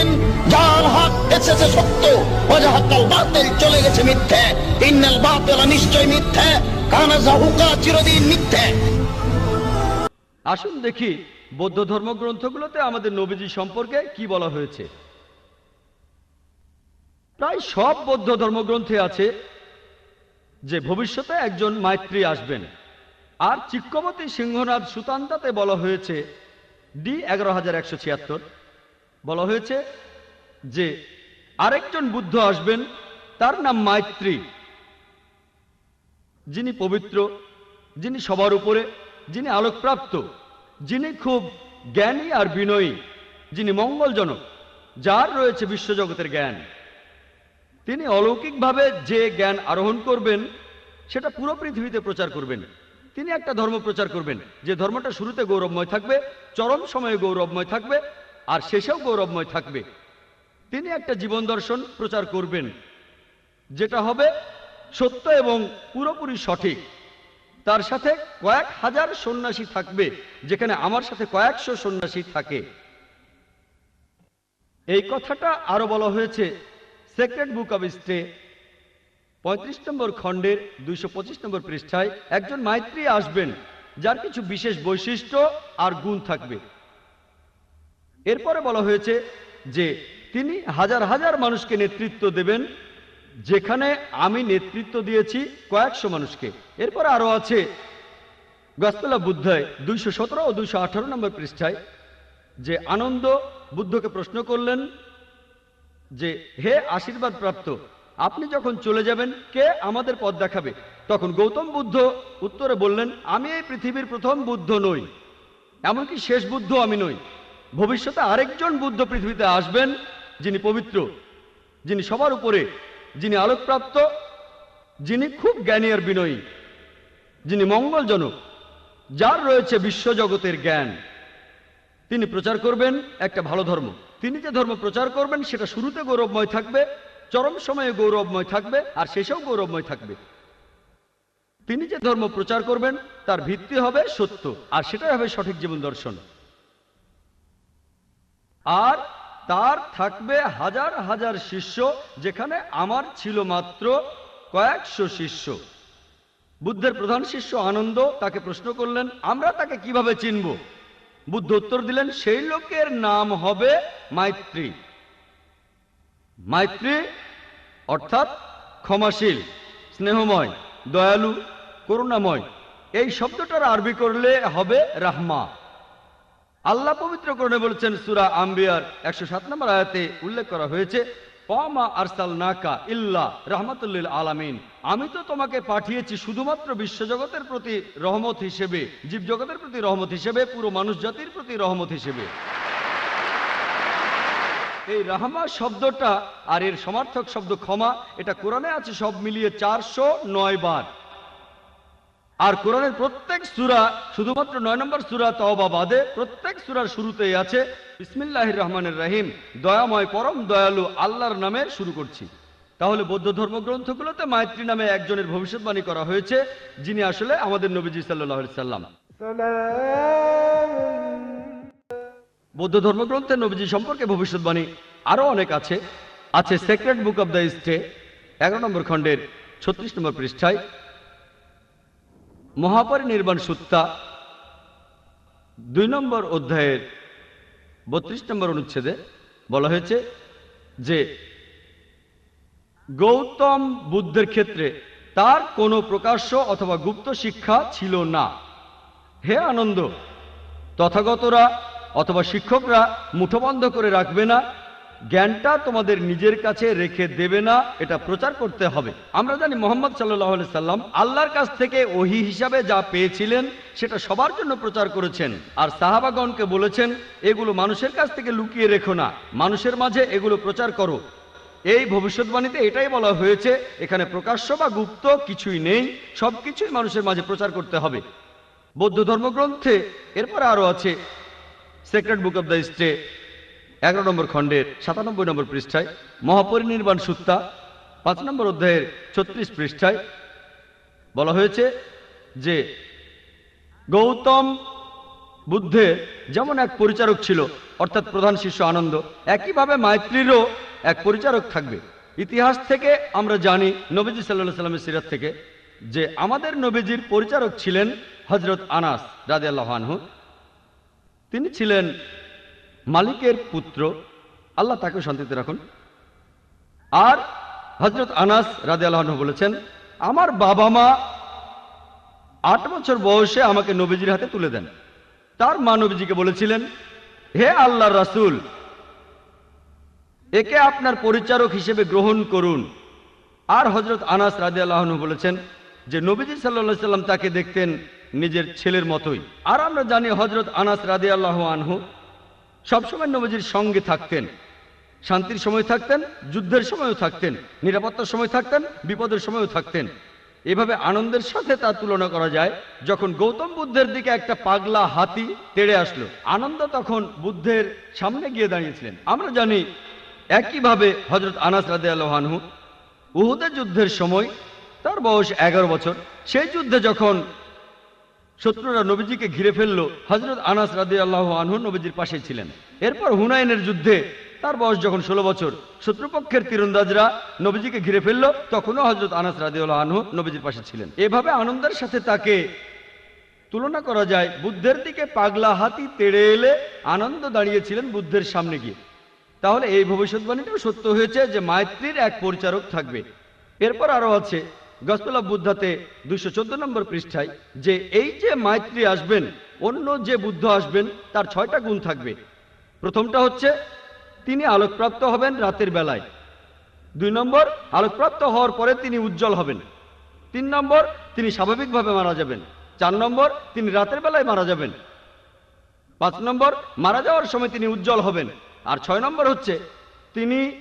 বলেন এসেছে সত্য বাতিল চলে গেছে মিথ্যে, ইন্নাল বাতিল নিশ্চয় মিথ্যে, কানা জাহুকা চিরদিন মিথ্যে। আসুন দেখি, বৌদ্ধ ধর্মগ্রন্থগুলোতে আমাদের নবীজি সম্পর্কে কি বলা হয়েছে। প্রায় সব বৌদ্ধ ধর্মগ্রন্থে আছে যে ভবিষ্যতে একজন মাইত্রী আসবেন। আর চিক্কমতি সিংহনাথ সুতান্তাতে বলা হয়েছে ডি এগারো হাজার একশো ছিয়াত্তর। বলা হয়েছে যে আরেকজন বুদ্ধ আসবেন, তার নাম মাইত্রী। যিনি পবিত্র, যিনি সবার উপরে, যিনি আলোকপ্রাপ্ত, যিনি খুব জ্ঞানী আর বিনয়ী, যিনি মঙ্গলজনক, যার রয়েছে বিশ্বজগতের জ্ঞান। তিনি অলৌকিকভাবে যে জ্ঞান আরোহণ করবেন, সেটা পুরো পৃথিবীতে প্রচার করবেন। তিনি একটা ধর্ম প্রচার করবেন, যে ধর্মটা শুরুতে গৌরবময় থাকবে, চরম সময়ে গৌরবময় থাকবে আর শেষেও গৌরবময় থাকবে। তিনি একটা জীবন দর্শন প্রচার করবেন, যেটা হবে সত্য এবং পুরোপুরি সঠিক। তার সাথে কয়েক হাজার সন্ন্যাসী থাকবে, যেখানে আমার সাথে কয়েকশো সন্ন্যাসী থাকে। এই কথাটা আরও বলা হয়েছে সেক্রেট বুক অব স্টে, পঁয়ত্রিশ নম্বর খণ্ডের দুইশো পঁচিশ নম্বর পৃষ্ঠায়। একজন মাইত্রী আসবেন, যার কিছু বিশেষ বৈশিষ্ট্য আর গুণ থাকবে। এরপরে বলা হয়েছে যে তিনি হাজার হাজার মানুষকে নেতৃত্ব দেবেন, যেখানে আমি নেতৃত্ব দিয়েছি কয়েকশো মানুষকে। এরপর আরও আছে, গসপেলা বুদ্ধায় দুইশো সতেরো ও দুইশো আঠারো নম্বর পৃষ্ঠায় যে আনন্দ বুদ্ধকে প্রশ্ন করলেন যে, হে আশীর্বাদ প্রাপ্ত, আপনি যখন চলে যাবেন, কে আমাদের পথ দেখাবে? তখন গৌতম বুদ্ধ উত্তরে বললেন, আমি এই পৃথিবীর প্রথম বুদ্ধ নই, এমনকি শেষ বুদ্ধ আমি নই। ভবিষ্যতে আরেকজন বুদ্ধ পৃথিবীতে আসবেন যিনি পবিত্র, যিনি সবার উপরে, যিনি আলোকপ্রাপ্ত, যিনি খুব জ্ঞানী আর বিনয়ী, যিনি মঙ্গলজনক, যার রয়েছে বিশ্বজগতের জ্ঞান। তিনি প্রচার করবেন একটা ভালো ধর্ম। তিনি যে ধর্ম প্রচার করবেন, সেটা শুরুতে গৌরবময় থাকবে, চরম সময়ে গৌরবময় থাকবে, আর শেষেও গৌরবময় থাকবে। তিনি যে ধর্ম প্রচার করবেন, তার ভিত্তি হবে সত্য, আর সেটাই হবে সঠিক জীবন দর্শন। আর তার থাকবে হাজার হাজার শিষ্য, যেখানে আমার ছিল মাত্র কয়েকশো শিষ্য। বুদ্ধের প্রধান শিষ্য আনন্দ তাকে প্রশ্ন করলেন, আমরা তাকে কীভাবে চিনব? বুদ্ধ উত্তর দিলেন, সেই লোকের নাম হবে মাইত্রী। মাইত্রী অর্থাৎ ক্ষমাশীল, স্নেহময়, দয়ালু, করুণাময়। এই শব্দটার আরবি করলে হবে রাহমা। আল্লাহ পবিত্র করণে বলেছেন, সুরা আম্বিয়ার একশো সাত নম্বর আয়াতে উল্লেখ করা হয়েছে, ওয়ামা আরসাল নাকা ইল্লা রহমতুল্লিল আলামিন। আমি তো তোমাকে পাঠিয়েছি শুধুমাত্র বিশ্বজগতের প্রতি রহমত হিসেবে, জীবজগতের প্রতি রহমত হিসেবে, পুরো মানুষ জাতির প্রতি রহমত হিসেবে। এই রাহমা শব্দটা আর এর সমার্থক শব্দ ক্ষমা, এটা কোরআনে আছে সব মিলিয়ে চারশো নয় বার। আর কোরআনের প্রত্যেক সুরা, শুধুমাত্র নয় নম্বর সুরা তওবা বাদে প্রত্যেক সুরার শুরুতেই আছে, বিসমিল্লাহির রহমানের রাহিম, দয়াময় পরম দয়ালু আল্লাহর নামে শুরু করছি। তাহলে বৌদ্ধ ধর্মগ্রন্থগুলোতে মায়ত্রী নামে একজনের ভবিষ্যৎবাণী করা হয়েছে, যিনি আসলে আমাদের নবীজি সাল্লাহ সাল্লাম বৌদ্ধ ধর্মগ্রন্থে নবীজি সম্পর্কে ভবিষ্যৎবাণী আরও অনেক আছে। আছে secret book of the stay এগারো নম্বর খণ্ডের ছত্রিশ নম্বর পৃষ্ঠায় মহাপরিনির্বাণ সুত্তা দুই নম্বর অধ্যায়ের বত্রিশ নম্বর অনুচ্ছেদে বলা হয়েছে যে, গৌতম বুদ্ধের ক্ষেত্রে তার কোনো প্রকাশ্য অথবা গুপ্ত শিক্ষা ছিল না। হে আনন্দ, তথাগতরা অথবা শিক্ষকরা মুঠোবন্ধ করে রাখবে না জ্ঞানটা তোমাদের নিজের কাছে রেখে দেবে না, এটা প্রচার করতে হবে। আমরা জানি মোহাম্মদ সাল্লাহ সাল্লাম আল্লাহর কাছ থেকে ওহি হিসাবে যা পেয়েছিলেন, সেটা সবার জন্য প্রচার করেছেন। আর সাহাবাগণকে বলেছেন, এগুলো মানুষের কাছ থেকে লুকিয়ে রেখো না, মানুষের মাঝে এগুলো প্রচার করো। এই ভবিষ্যৎবাণীতে এটাই বলা হয়েছে, এখানে প্রকাশ্য বা গুপ্ত কিছুই নেই, সবকিছুই মানুষের মাঝে প্রচার করতে হবে। বৌদ্ধ ধর্মগ্রন্থে এরপরে আরও আছে secret book of the stay এগারো নম্বর খণ্ডের সাতানব্বই নম্বর পৃষ্ঠায়, মহাপরিনির্বাণ সুত্তা পাঁচ নম্বর অধ্যায়ের ছত্রিশ পৃষ্ঠায় বলা হয়েছে যে, গৌতম বুদ্ধের যেমন এক পরিচারক ছিল, অর্থাৎ প্রধান শিষ্য আনন্দ, একইভাবে মাইত্রীরও এক পরিচারক থাকবে। ইতিহাস থেকে আমরা জানি, নবীজি সাল্লাহ সাল্লামের সিরাত থেকে, যে আমাদের নবীজির পরিচারক ছিলেন হজরত আনাস রাজে আনহু। তিনি ছিলেন মালিকের পুত্র, আল্লাহ তাকে শান্তিতে রাখুন। আর হজরত আনাস রাজে আল্লাহন বলেছেন, আমার বাবা মা আট বছর বয়সে আমাকে নবীজির হাতে তুলে দেন। তার মা নবীজিকে বলেছিলেন, হে আল্লাহ রাসূল, একে আপনার পরিচারক হিসেবে গ্রহণ করুন। আর হজরত আনাস রাজি আল্লাহন বলেছেন যে, নবীজি সাল্লা সাল্লাম তাকে দেখতেন নিজের ছেলের মতোই। আর আমরা জানি হজরত আনাস রাজি আল্লাহ আনহু সবসময় নবীজির সঙ্গে থাকতেন। শান্তির সময় থাকতেন, যুদ্ধের সময়ও থাকতেন, নিরাপত্তার সময় থাকতেন, বিপদের সময়ও থাকতেন। এভাবে আনন্দের সাথে তার তুলনা করা যায়, যখন গৌতম বুদ্ধের দিকে একটা পাগলা হাতি তেড়ে আসলো। আনন্দ তখন বুদ্ধের সামনে গিয়ে দাঁড়িয়েছিলেন। আমরা জানি একইভাবে হজরত আনাস রাদে আলহানহু উহুদের যুদ্ধের সময়, তার বয়স এগারো বছর, সেই যুদ্ধে যখন শত্রুরা নবীজিকে ঘিরে ফেলল। হজরত আনাস রাদি আল্লাহ আনহু নবীজির পাশে ছিলেন। এরপর হুনাইনের যুদ্ধে তার বয়স যখন ষোলো বছর, শত্রুপক্ষের তীরন্দাজরা নবীজিকে ঘিরে ফেলল, তখনও হজরত আনাস রাদি আল্লাহ আনহু নবীজির পাশে ছিলেন। এভাবে আনন্দের সাথে তাকে তুলনা করা যায়, বুদ্ধের দিকে পাগলা হাতি তেড়ে এলে আনন্দ দাঁড়িয়েছিলেন বুদ্ধের সামনে গিয়ে। তাহলে এই ভবিষ্যৎবাণীটাও সত্য হয়েছে যে, মাইত্রীর এক পরিচারক থাকবে। এরপর আরও আছে গসপেল বুদ্ধাতে দুইশো চোদ্দ নম্বর পৃষ্ঠায় যে এই যে মাইত্রী আসবেন, অন্য যে বুদ্ধ আসবেন, তার ছয়টা গুণ থাকবে। প্রথমটা হচ্ছে, তিনি আলোকপ্রাপ্ত হবেন রাতের বেলায়। দুই নম্বর, আলোকপ্রাপ্ত হওয়ার পরে তিনি উজ্জ্বল হবেন। তিন নম্বর, তিনি স্বাভাবিকভাবে মারা যাবেন। চার নম্বর, তিনি রাতের বেলায় মারা যাবেন। পাঁচ নম্বর, মারা যাওয়ার সময় তিনি উজ্জ্বল হবেন। আর ছয় নম্বর হচ্ছে, তিনি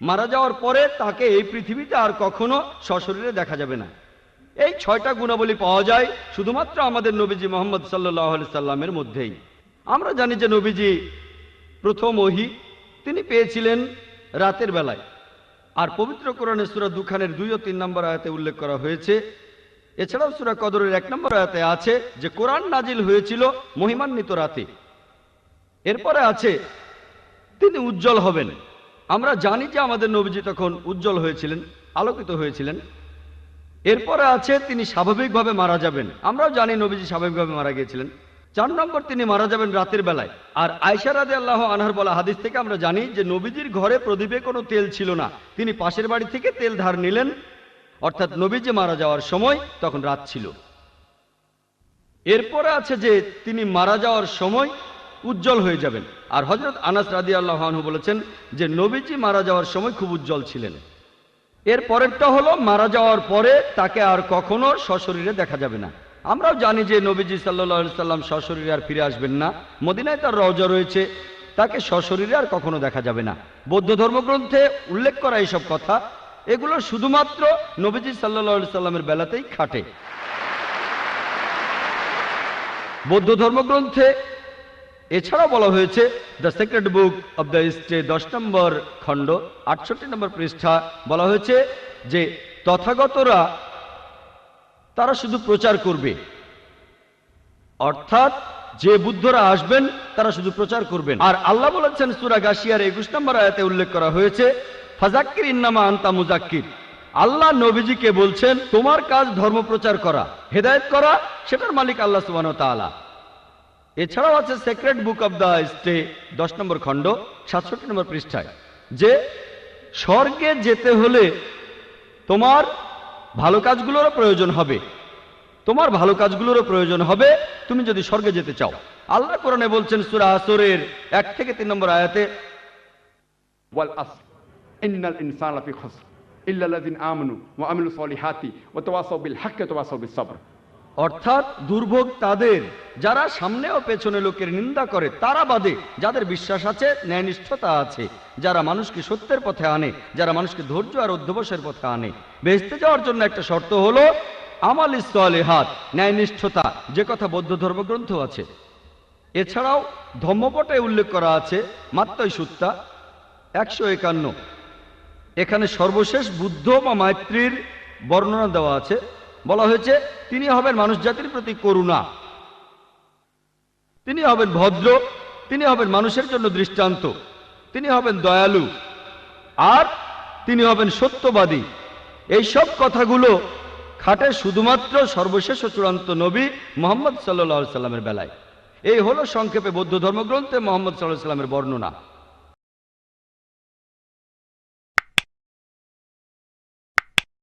মারা যাওয়ার পরে তাকে এই পৃথিবীতে আর কখনো সশরীরে দেখা যাবে না। এই ছয়টা গুণাবলী পাওয়া যায় শুধুমাত্র আমাদের নবীজি মোহাম্মদ সাল্লাহ সাল্লামের মধ্যেই। আমরা জানি যে নবীজি প্রথম ওহি তিনি পেয়েছিলেন রাতের বেলায়। আর পবিত্র কোরআনে সুরা দুখানের দুই ও তিন নম্বর আয়াতে উল্লেখ করা হয়েছে। এছাড়াও সুরা কদরের এক নম্বর আয়াতে আছে যে কোরআন নাজিল হয়েছিল মহিমান্বিত রাতে। এরপরে আছে তিনি উজ্জ্বল হবেন। আমরা জানি যে আমাদের নবীজি তখন উজ্জ্বল হয়েছিলেন, আলোকিত হয়েছিলেন। এরপরে আছে তিনি স্বাভাবিকভাবে মারা যাবেন। আমরাও জানি নবীজি স্বাভাবিকভাবে মারা গিয়েছিলেন। চার নম্বর তিনি মারা যাবেন রাতের বেলায়। আর আয়সা রাদে আল্লাহ আনহার বলা হাদিস থেকে আমরা জানি যে নবীজির ঘরে প্রদীপে কোনো তেল ছিল না। তিনি পাশের বাড়ি থেকে তেল ধার নিলেন। অর্থাৎ নবীজি মারা যাওয়ার সময় তখন রাত ছিল। এরপরে আছে যে তিনি মারা যাওয়ার সময় উজ্জ্বল হয়ে যাবেন। আর হজরত আনাস রাদি আল্লাহানহু বলেছেন যে, নবীজি মারা যাওয়ার সময় খুব উজ্জ্বল ছিলেন। এর পরেরটা হলো, মারা যাওয়ার পরে তাকে আর কখনো সশরীরে দেখা যাবে না। আমরাও জানি যে, নবীজি সাল্লা সাল্লাম সশরীরে আর ফিরে আসবেন না। মদিনায় তার রজা রয়েছে, তাকে সশরীরে আর কখনো দেখা যাবে না। বৌদ্ধ ধর্মগ্রন্থে উল্লেখ করা এইসব কথা, এগুলো শুধুমাত্র নবীজি সাল্লা সাল্লামের বেলাতেই খাটে। বৌদ্ধ ধর্মগ্রন্থে এছাড়াও বলা হয়েছে the secret book of the stay দশ নম্বর খণ্ড, আটষট্টি নম্বর পৃষ্ঠা, বলা হয়েছে যে তথাগতরা, তারা শুধু প্রচার করবে। অর্থাৎ যে বুদ্ধরা আসবেন, তারা শুধু প্রচার করবেন। আর আল্লাহ বলেছেন সুরা গাশিয়ার একুশ নম্বর আয়াতে উল্লেখ করা হয়েছে, ফাজাক্কির ইন্নামা আন্তা মুজাক্কির আল্লাহ নবীজিকে বলছেন, তোমার কাজ ধর্ম প্রচার করা, হেদায়ত করা, সেটার মালিক আল্লাহ সুবান তাআলা। এছাড়াও আছে secret book of the stay দশ নম্বর খণ্ড, সাতষট্টি নম্বর পৃষ্ঠায়, যে স্বর্গে যেতে হলে তোমার ভালো কাজগুলোরও প্রয়োজন হবে। তোমার ভালো কাজগুলোরও প্রয়োজন হবে, তুমি যদি স্বর্গে যেতে চাও। আল্লাহ কোরআনে বলছেন সুরা আসরের এক থেকে তিন নম্বর আয়াতে ইল্লাল্লাযিন আমানু ওয়া আমিলুস সালিহাতি ওয়া তাওয়াসাউ অর্থাৎ দুর্ভোগ তাদের। যারা সামনে ও পেছনে লোকের নিন্দা করে, তারা বাদে। যাদের বিশ্বাস আছে, ন্যায়নিষ্ঠতা আছে। যারা মানুষকে সত্যের পথে আনে, যারা মানুষকে ধৈর্য আর অধ্যবসের পথে আনে। বেসতে যাওয়ার জন্য একটা শর্ত হলো, আমাল হাত ন্যায়নিষ্ঠতা। যে কথা বৌদ্ধ ধর্মগ্রন্থ আছে। এছাড়াও ধর্মপটে উল্লেখ করা আছে মাত্রই সুত্তা, একশো একান্ন। এখানে সর্বশেষ বুদ্ধ বা মাইত্রীর বর্ণনা দেওয়া আছে। বলা হয়েছে, তিনি হবেন মানুষ জাতির প্রতি করুণা। তিনি হবেন ভদ্র, তিনি হবেন মানুষের জন্য দৃষ্টান্ত, তিনি হবেন দয়ালু, আর তিনি হবেন সত্যবাদী। এই সব কথাগুলো খাটে শুধুমাত্র সর্বশেষ চূড়ান্ত নবী মোহাম্মদ সাল্লাহ সাল্লামের বেলায়। এই হলো সংক্ষেপে বৌদ্ধ ধর্মগ্রন্থে মোহাম্মদ সাল্লাহ সাল্লামের বর্ণনা।